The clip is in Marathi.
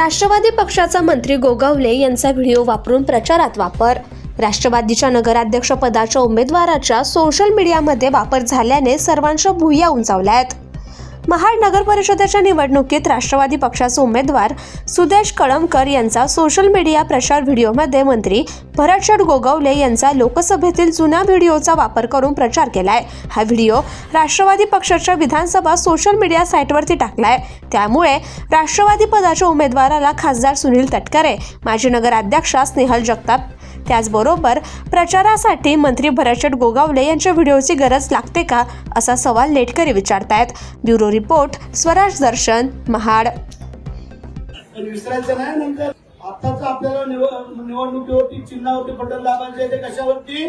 राष्ट्रवादी पक्षाचा मंत्री गोगावले यांचा व्हिडिओ वापरून प्रचारात वापर. राष्ट्रवादीच्या नगराध्यक्षपदाच्या उमेदवाराच्या सोशल मीडियामध्ये वापर झाल्याने सर्वांच्या भुया उंचावल्या आहेत महाड नगर परिषदेच्या निवडणुकीत राष्ट्रवादी पक्षाचे उमेदवार सुदेश कळमकर यांचा सोशल मीडिया प्रचार व्हिडिओमध्ये मंत्री भरतशेठ गोगवले यांचा लोकसभेतील जुन्या व्हिडिओचा वापर करून प्रचार केलाय. हा व्हिडिओ राष्ट्रवादी पक्षाच्या विधानसभा सोशल मीडिया साईटवरती टाकलाय. त्यामुळे राष्ट्रवादी पदाच्या उमेदवाराला खासदार सुनील तटकरे माजी नगराध्यक्षा स्नेहल जगताप त्याचबरोबर प्रचारासाठी मंत्री भरतशेठ गोगावले यांच्या व्हिडिओची गरज लागते का असा सवाल नेटकरी विचारतायत. Bureau report Swaraj Darshan Mahad. विसरायचं नाही नंतर आताच आपल्याला निवडणुकीवरती चिन्हावरती बटन दाबायचे ते कशावरती?